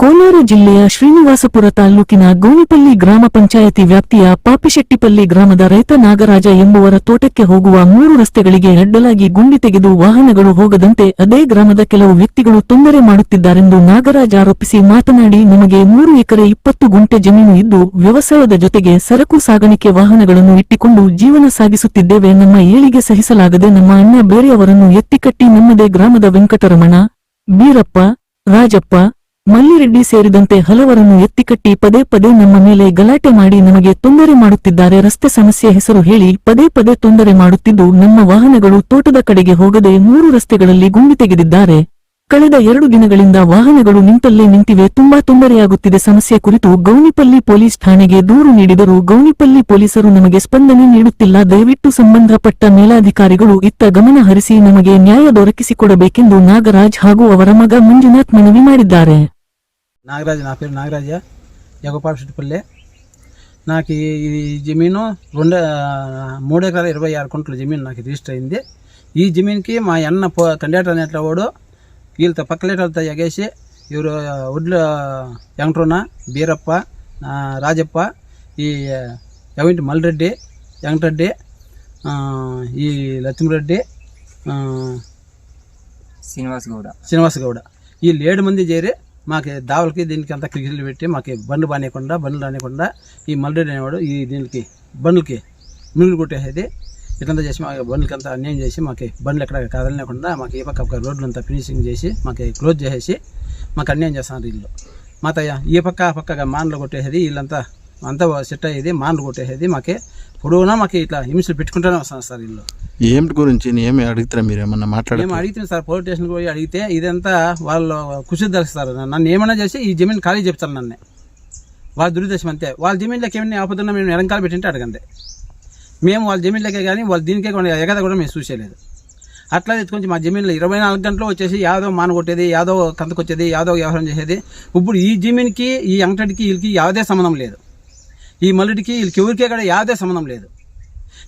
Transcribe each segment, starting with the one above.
ಕೋಲಾರ ಜಿಲ್ಲೆಯ ಶ್ರೀನಿವಾಸಪುರ ತಾಲೂಕಿನ ಗೋಣಿಪಲ್ಲಿ ಗ್ರಾಮ ಪಂಚಾಯತಿ ವ್ಯಾಪ್ತಿಯ ಪಾಪಿಶೆಟ್ಟಿಪಲ್ಲಿ ಗ್ರಾಮದ ರೈತ ನಾಗರಾಜ ಎಂಬುವರ ತೋಟಕ್ಕೆ ಹೋಗುವ ಮೂರು ರಸ್ತೆಗಳಿಗೆ ಅಡ್ಡಲಾಗಿ ಗುಂಡಿ ತೆಗೆದು ವಾಹನಗಳು ಹೋಗದಂತೆ ಅದೇ ಗ್ರಾಮದ ಕೆಲವು ವ್ಯಕ್ತಿಗಳು ತೊಂದರೆ ಮಾಡುತ್ತಿದ್ದಾರೆಂದು ನಾಗರಾಜ ಆರೋಪಿಸಿ ಮಾತನಾಡಿ, ನಮಗೆ ಮೂರು ಎಕರೆ ಇಪ್ಪತ್ತು ಗುಂಟೆ ಜಮೀನು ಇದ್ದು, ವ್ಯವಸಾಯದ ಜೊತೆಗೆ ಸರಕು ಸಾಗಾಣಿಕೆ ವಾಹನಗಳನ್ನು ಇಟ್ಟುಕೊಂಡು ಜೀವನ ಸಾಗಿಸುತ್ತಿದ್ದೇವೆ. ನಮ್ಮ ಏಳಿಗೆ ಸಹಿಸಲಾಗದೆ ನಮ್ಮ ಅಣ್ಣ ಬೇರೆಯವರನ್ನು ಎತ್ತಿಕಟ್ಟಿ ನಮ್ಮದೇ ಗ್ರಾಮದ ವೆಂಕಟರಮಣ, ಬೀರಪ್ಪ, ರಾಜಪ್ಪ ಮಲ್ಲಿರೆಡ್ಡಿ ಸೇರಿದಂತೆ ಹಲವರನ್ನು ಎತ್ತಿಕಟ್ಟಿ ಪದೇ ಪದೇ ನಮ್ಮ ಮೇಲೆ ಗಲಾಟೆ ಮಾಡಿ ನಮಗೆ ತೊಂದರೆ ಮಾಡುತ್ತಿದ್ದಾರೆ. ರಸ್ತೆ ಸಮಸ್ಯೆ ಹೆಸರು ಹೇಳಿ ಪದೇ ಪದೇ ತೊಂದರೆ ಮಾಡುತ್ತಿದ್ದು ನಮ್ಮ ವಾಹನಗಳು ತೋಟದ ಕಡೆಗೆ ಹೋಗದೆ ಮೂರು ರಸ್ತೆಗಳಲ್ಲಿ ಗುಂಡಿ ತೆಗೆದಿದ್ದಾರೆ. ಕಳೆದ ಎರಡು ದಿನಗಳಿಂದ ವಾಹನಗಳು ನಿಂತಲ್ಲೇ ನಿಂತಿವೆ ತುಂಬಾ ತೊಂದರೆಯಾಗುತ್ತಿದೆ ಸಮಸ್ಯೆ ಕುರಿತು ಗೌನಿಪಲ್ಲಿ ಪೊಲೀಸ್ ಠಾಣೆಗೆ ದೂರು ನೀಡಿದರೂ ಗೌನಿಪಲ್ಲಿ ಪೊಲೀಸರು ನಮಗೆ ಸ್ಪಂದನೆ ನೀಡುತ್ತಿಲ್ಲ ದಯವಿಟ್ಟು ಸಂಬಂಧಪಟ್ಟ ಮೇಲಾಧಿಕಾರಿಗಳು ಇತ್ತ ಗಮನ ಹರಿಸಿ ನಮಗೆ ನ್ಯಾಯ ದೊರಕಿಸಿಕೊಡಬೇಕೆಂದು ನಾಗರಾಜ್ ಹಾಗೂ ಅವರ ಮಗ ಮಂಜುನಾಥ್ ಮನವಿ ಮಾಡಿದ್ದಾರೆ నాగరాజు నా పేరు నాగరాజ యగపాపిపల్లి నాకు ఈ ఈ జమీను రెండు మూడు ఎకరాల ఇరవై ఆరు కుంటల జమీన్ నాకు రిజిస్టర్ అయింది ఈ జమీన్కి మా అన్న పో కండక్టర్ అనేట్ల వాడు వీళ్ళతో పక్కలేటలతో ఎగేసి ఇವರು ఒడ్ల వెంకటరమణ బీరప్ప రాజప్ప ఈ ఎవంటి మల్రెడ్డి వెంకటరెడ్డి ఈ లక్ష్మరెడ్డి శ్రీనివాస్ గౌడ. శ్రీనివాస గౌడ. వీళ్ళు ఏడు మంది చేరి మాకు దావలకి దీనికి అంతా క్రికెట్లు పెట్టి మాకు బండ్లు బానేయకుండా బండ్లు రానియకుండా ఈ మల్రెడ్డి అనేవాడు ఈ దీనికి బండ్లకి మిగులు కొట్టేసేది. ఇట్లంతా చేసి మాకు బండ్లకి అంతా అన్యాయం చేసి మాకు బండ్లు ఎక్కడ కదలలేకుండా మాకు ఈ పక్క రోడ్లు అంతా ఫినిషింగ్ చేసి మాకు క్లోజ్ చేసేసి మాకు అన్యాయం చేస్తున్నారు వీళ్ళు. మాత ఈ పక్క ఆ పక్కగా మాన్లు కొట్టేసేది వీళ్ళంతా అంతా సెట్ అయ్యేది మాన్లు కొట్టేసేది మాకే పొడవునా మాకు ఇట్లా హింసలు పెట్టుకుంటూనే వస్తున్నారు సార్ వీళ్ళు. ఏమిటి గురించి? ఏమి అడుగుతారా మీరు ఏమన్నా మాట్లాడారు మేము అడిగితే సార్ పోలీస్ స్టేషన్కి పోయి అడిగితే ఇదంతా వాళ్ళు కుషి దర్శిస్తారు. నన్ను ఏమైనా చేసి ఈ జమీన్ ఖాళీ చెప్తారు నన్ను. వాళ్ళ దురుద్దేశం అంతే. వాళ్ళ జమీన్లోకి ఏమైనా ఆపుతున్నా మేము ఎడంకాలు పెట్టింటే అడగండి. మేము వాళ్ళ జమీన్లకే కానీ వాళ్ళ దీనికే కొన్ని ఎగద కూడా మేము చూసేయలేదు. అట్లా తెచ్చుకొని మా జమీన్లో ఇరవై నాలుగు గంటలు వచ్చేసి యాదో మాన కొట్టేది యాదో కంతకొచ్చేది యాదో వ్యవహారం చేసేది. ఇప్పుడు ఈ జమీన్కి ఈ అంగటడికి వీళ్ళకి యావదే సంబంధం లేదు. ఈ మల్లుడికి వీళ్ళకి ఎవరికే కూడా యావదే సంబంధం లేదు.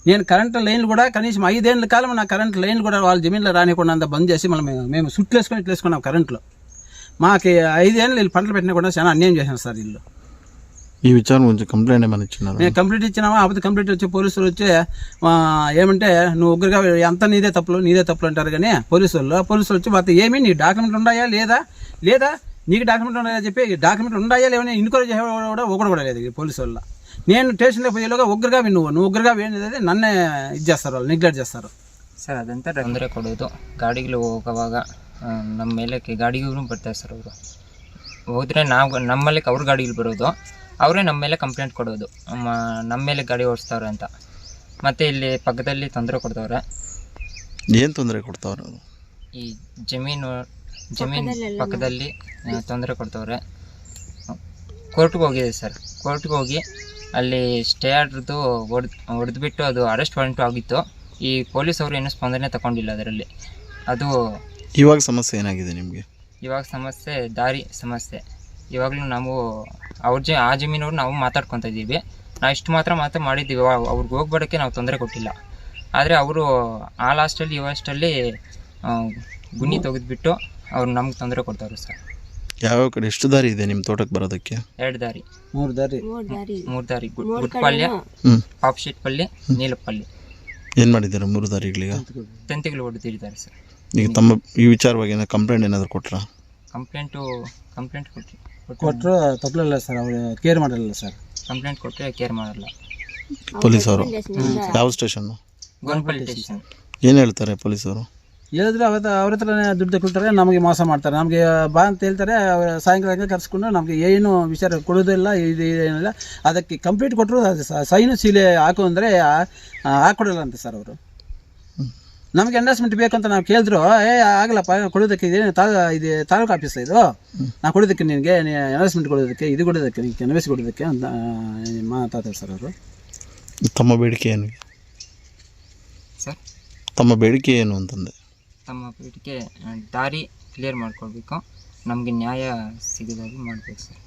నేను కరెంట్ లైన్లు కూడా కనీసం ఐదేళ్ళ కాలం నా కరెంట్ లైన్లు కూడా వాళ్ళ జమీన్లో రానికుండా అంత బంద్ చేసి మళ్ళీ మేము మేము సుట్లు వేసుకొని వేసుకున్నాం కరెంట్లో. మాకు ఐదేళ్ళు వీళ్ళు పంటలు పెట్టినా కూడా చాలా అన్యాయం చేశాను సార్ వీళ్ళు. ఈ విచారం గురించి కంప్లైంట్ ఏమైనా ఇచ్చినారా మేము కంప్లీట్ ఇచ్చినామా అప్పుడు కంప్లీట్ వచ్చి పోలీసులు వచ్చి ఆ, ఏమంటే నువ్వు ఉగ్రగా అంతా నీదే తప్పులు నీదే తప్పులు అంటారు కానీ పోలీసు వాళ్ళు పోలీసులు వచ్చి వాళ్ళతో ఏమి నీ డాక్యుమెంట్ ఉన్నాయా లేదా లేదా నీకు డాక్యుమెంట్ ఉన్నాయా చెప్పి ఈ డాక్యుమెంట్ ఉన్నాయా లేవని ఇన్క్వైరీ చేసేవాడు కూడా ఒకడు కూడా లేదు ఈ పోలీసు వల్ల నేను స్టేషన్లో పోయేలోగా ఉగ్రగా నువ్వు నువ్వు ఉగ్రగా వేయనిది నన్నే ఇది చేస్తారు వాళ్ళు నెగ్లెక్ట్ చేస్తారు ಸರ್ ಅದಂತ ತೊಂದರೆ ಕೊಡೋದು ಗಾಡಿಗಳು ಹೋಗುವಾಗ ಆ, ನಮ್ಮ ಮೇಲೆ ಗಾಡಿಗಳು ಬರ್ತಾರೆ ಸರ್ ಅವರು ಹೋದ್ರೆ ನಾವು ನಮ್ಮ ಮೇಲೆ ಅವ್ರ ಗಾಡಿಗಳು ಬರೋದು ಅವರೇ ನಮ್ಮ ಮೇಲೆ ಕಂಪ್ಲೇಂಟ್ ಕೊಡೋದು. ನಮ್ಮ ನಮ್ಮ ಮೇಲೆ ಗಾಡಿ ಓಡಿಸ್ತವ್ರೆ ಅಂತ. ಮತ್ತು ಇಲ್ಲಿ ಪಕ್ಕದಲ್ಲಿ ತೊಂದರೆ ಕೊಡ್ತವ್ರೆ. ಏನು ತೊಂದರೆ ಕೊಡ್ತಾವ್ರ? ಈ ಜಮೀನು ಜಮೀನು ಪಕ್ಕದಲ್ಲಿ ತೊಂದರೆ ಕೊಡ್ತವ್ರೆ. ಕೋರ್ಟ್ಗೆ ಹೋಗಿದೆ ಸರ್. ಕೋರ್ಟ್ಗೆ ಹೋಗಿ ಅಲ್ಲಿ ಸ್ಟೇ ಆಡ್ರದ್ದು ಹೊಡೆದು ಹೊಡೆದ್ಬಿಟ್ಟು ಅದು ಅರೆಸ್ಟ್ ವಾರೆಂಟು ಆಗಿತ್ತು. ಈ ಪೊಲೀಸ್ ಅವರು ಏನೂ ಸ್ಪಂದನೆ ತಗೊಂಡಿಲ್ಲ ಅದರಲ್ಲಿ. ಅದು ಇವಾಗ ಸಮಸ್ಯೆ ಏನಾಗಿದೆ ನಿಮಗೆ? ಇವಾಗ ಸಮಸ್ಯೆ ದಾರಿ ಸಮಸ್ಯೆ. ಇವಾಗಲೂ ನಾವು ಅವ್ರ ಜಿ ಆ ಜಮೀನವ್ರು ನಾವು ಮಾತಾಡ್ಕೊತ ಇದ್ದೀವಿ. ನಾವು ಇಷ್ಟು ಮಾತ್ರ ಮಾತ್ರ ಮಾಡಿದ್ದೀವಿ. ಅವ- ಅವ್ರಿಗೆ ಹೋಗ್ಬೇಡಕ್ಕೆ ನಾವು ತೊಂದರೆ ಕೊಟ್ಟಿಲ್ಲ. ಆದರೆ ಅವರು ಆ ಲಾಸ್ಟಲ್ಲಿ ಈ ಲಾಸ್ಟಲ್ಲಿ ಗುಣಿ ತೆಗೆದುಬಿಟ್ಟು ಅವ್ರು ನಮ್ಗೆ ತೊಂದರೆ ಕೊಡ್ತಾರೆ ಸರ್. ಯಾವ ಕಡೆ ಎಷ್ಟು ದಾರಿ ಇದೆ ನಿಮ್ಮ ತೋಟಕ್ಕೆ ಬರೋದಕ್ಕೆ? ಎರಡು ದಾರಿ. ಮೂರು ದಾರಿ. ಮೂರು ದಾರಿ. ಗುಡ್ ಗುಡ್ಪಲ್ಯ ಪಾಪ್ಶೀಟ್ ಪಲ್ಯ ನೀಲಪಲ್ಯ. ಏನು ಮಾಡಿದ್ದಾರೆ ಮೂರು ದಾರಿಗಳಿಗೆ? ತಂತಿಗಳು ಹೊಡೆದಿದ್ದಾರೆ ಸರ್. ಈಗ ತಮ್ಮ ಈ ವಿಚಾರವಾಗಿ ಏನೋ ಕಂಪ್ಲೇಂಟ್ ಏನಾದರೂ ಕೊಟ್ರಾ? ಕಂಪ್ಲೇಂಟು ಕಂಪ್ಲೇಂಟ್ ಕೊಟ್ಟು ಕೊಟ್ಟರು ತಪ್ಪಲಿಲ್ಲ ಸರ್ ಅವರು ಕೇರ್ ಮಾಡಿರಲಿಲ್ಲ ಸರ್. ಕಂಪ್ಲೇಂಟ್ ಕೊಟ್ಟರೆ ಕೇರ್ ಮಾಡಲ್ಲ. ಪೊಲೀಸವರು ಯಾವ ಸ್ಟೇಷನ್ನು ಗೋನ್ಪಲ್ಲಿ ಸ್ಟೇಷನ್. ಏನು ಹೇಳ್ತಾರೆ ಪೊಲೀಸವರು ಹೇಳಿದ್ರೆ ಅವತ್ತು ಅವ್ರ ಹತ್ರನೇ ದುಡ್ಡು ಕೊಟ್ಟರೆ ನಮಗೆ ಮೋಸ ಮಾಡ್ತಾರೆ. ನಮಗೆ ಬಾ ಅಂತ ಹೇಳ್ತಾರೆ ಅವ್ರು ಸಾಯಂಕಾಲ ಕರೆಸ್ಕೊಂಡು ನಮಗೆ ಏನು ವಿಚಾರ ಕೊಡೋದಿಲ್ಲ ಇದು ಏನಿಲ್ಲ. ಅದಕ್ಕೆ ಕಂಪ್ಲೀಟ್ ಕೊಟ್ಟರು ಸೈನು ಸೀಲೆ ಹಾಕು ಅಂದರೆ ಹಾಕೊಡಲ್ಲ ಅಂತ ಸರ್ ಅವರು. ನಮಗೆ ಎಂಡಸ್ಮೆಂಟ್ ಬೇಕು ಅಂತ ನಾವು ಕೇಳಿದ್ರು ಏ ಆಗಲ್ಲಪ್ಪ ಕೊಡೋದಕ್ಕೆ ಇದೇನು ತಾ ಇದು ತಾಲೂಕು ಆಫೀಸ್ ಇದು? ನಾ ಕೊಡೋದಕ್ಕೆ ನಿನಗೆ ಎಂಡಸ್ಮೆಂಟ್ ಕೊಡೋದಕ್ಕೆ ಇದು ಕೊಡೋದಕ್ಕೆ ನಿನಗೆ ಕೆನವೇಸಿ ಕೊಡೋದಕ್ಕೆ ಅಂತ ಮಾತಾಡ್ತಾರೆ ಸರ್ ಅವರು. ತಮ್ಮ ಬೇಡಿಕೆ ಏನು? ಸರ್ ತಮ್ಮ ಬೇಡಿಕೆ ಏನು ಅಂತಂದೆ? ತಮ್ಮ ಬೇಡಿಕೆ ದಾರಿ ಕ್ಲಿಯರ್ ಮಾಡ್ಕೊಳ್ಬೇಕು. ನಮಗೆ ನ್ಯಾಯ ಸಿಗೋದಾಗಿ ಮಾಡಬೇಕು ಸರ್